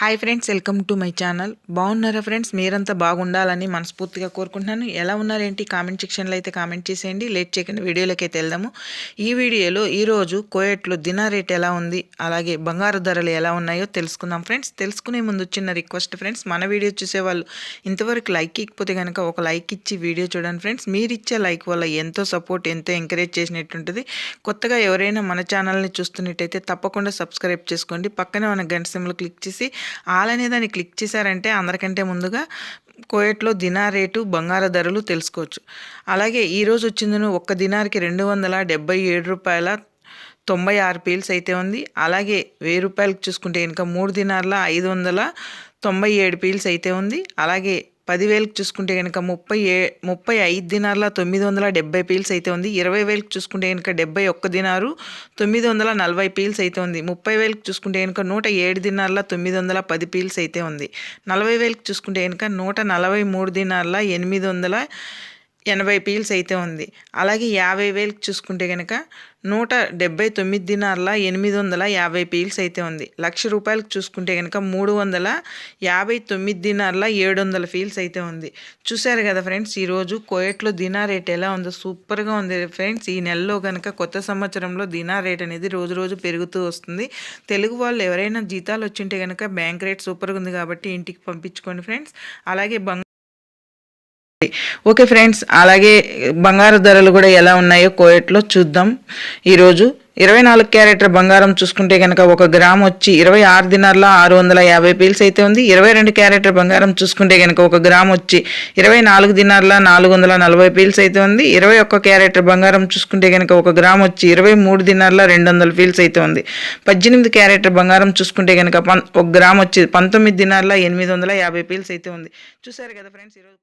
Hi friends welcome to my channel బాగున్నారా friends మీరంతా బాగుండాలని మనస్ఫూర్తిగా కోరుకుంటున్నాను. ఎలా ఉన్నారేంటి? కామెంట్ సెక్షన్లో అయితే కామెంట్ చేసేయండి. లేట్ చేయకుండా వీడియోలోకి అయితే వెళ్దాము. ఈ వీడియోలో ఈరోజు కోయట్లో దినా రేట్ ఎలా ఉంది? అలాగే బంగారు ధరలు ఎలా ఉన్నాయో తెలుసుకుందాం ఫ్రెండ్స్ తెలుసుకునే ముందు చిన్న రిక్వెస్ట్ ఫ్రెండ్స్ మన వీడియో చూసేవాళ్ళు ఇంతవరకు లైక్ ఇకపోతే కనుక ఒక లైక్ ఇచ్చి వీడియో చూడండి ఫ్రెండ్స్ మీరు ఇచ్చే లైక్ వల్ల ఎంతో సపోర్ట్ ఎంతో ఎంకరేజ్ చేసినట్టుంటుంది. కొత్తగా ఎవరైనా మన ఛానల్ని చూస్తున్నట్టయితే తప్పకుండా సబ్స్క్రైబ్ చేసుకోండి. పక్కనే మన గంట సిమ్లో క్లిక్ చేసి ఆల్ అనే దాన్ని క్లిక్ చేశారంటే అందరికంటే ముందుగా కోయట్లో దినా రేటు బంగార ధరలు తెలుసుకోవచ్చు. అలాగే ఈరోజు వచ్చిందను ఒక్క దినార్కి రెండు వందల డెబ్బై ఏడు రూపాయల తొంభై ఆరు పీల్స్ అయితే ఉంది. అలాగే వెయ్యి రూపాయలకు చూసుకుంటే ఇంకా మూడు దినార్ల ఐదు వందల తొంభై ఏడు పీల్స్ అయితే ఉంది. అలాగే పదివేలకు చూసుకుంటే కనుక ముప్పై ఏ ముప్పై ఐదు దినార్ల తొమ్మిది వందల డెబ్బై పీల్స్ అయితే ఉంది. ఇరవై వేలకు చూసుకుంటే కనుక డెబ్బై ఒక్క దినారు తొమ్మిది వందల నలభై పీల్స్ అయితే ఉంది. ముప్పై వేలకు చూసుకుంటే కనుక నూట ఏడు దినార్ల తొమ్మిది వందల పది పీల్స్ అయితే ఉంది. నలభై వేలకు చూసుకుంటే కనుక నూట నలభై మూడు దినార్ల ఎనిమిది వందల ఎనభై పీల్స్ అయితే ఉంది. అలాగే యాభై వేలకు చూసుకుంటే కనుక నూట డెబ్బై తొమ్మిది దినార్ల ఎనిమిది వందల యాభై పీల్స్ అయితే ఉంది. లక్ష రూపాయలకు చూసుకుంటే కనుక మూడు వందల యాభై తొమ్మిది దినార్ల ఏడు వందల ఫీల్స్ అయితే ఉంది. చూసారు కదా ఫ్రెండ్స్ ఈరోజు కోయట్లో దినా రేట్ ఎలా ఉందో సూపర్గా ఉంది ఫ్రెండ్స్. ఈ నెలలో కనుక కొత్త సంవత్సరంలో దినా రేట్ అనేది రోజు రోజు పెరుగుతూ వస్తుంది. తెలుగు వాళ్ళు ఎవరైనా జీతాలు వచ్చింటే కనుక బ్యాంక్ రేట్ సూపర్గా ఉంది కాబట్టి ఇంటికి పంపించుకోండి ఫ్రెండ్స్. అలాగే బంగారు ఓకే ఫ్రెండ్స్ అలాగే బంగారు ధరలు కూడా ఎలా ఉన్నాయో కోయట్లో చూద్దాం. ఈరోజు ఇరవై నాలుగు క్యారెటర్ బంగారం చూసుకుంటే కనుక ఒక గ్రామ్ వచ్చి ఇరవై ఆరు దినార్ల ఆరు వందల యాభై పీల్స్ అయితే ఉంది. ఇరవై రెండు క్యారెటర్ బంగారం చూసుకుంటే కనుక ఒక గ్రామ్ వచ్చి ఇరవై నాలుగు దినార్ల నాలుగు వందల నలభై పీల్స్ అయితే ఉంది. ఇరవై ఒక్క క్యారెటర్ బంగారం చూసుకుంటే కనుక ఒక గ్రామ్ వచ్చి ఇరవై మూడు దినార్ల రెండు వందల పీల్స్ అయితే ఉంది. పద్దెనిమిది క్యారెటర్ బంగారం చూసుకుంటే కనుక ఒక గ్రామ్ వచ్చి పంతొమ్మిది దినార్ల ఎనిమిది వందల యాభై పీల్స్ అయితే ఉంది. చూసారు కదా ఫ్రెండ్స్ ఈరోజు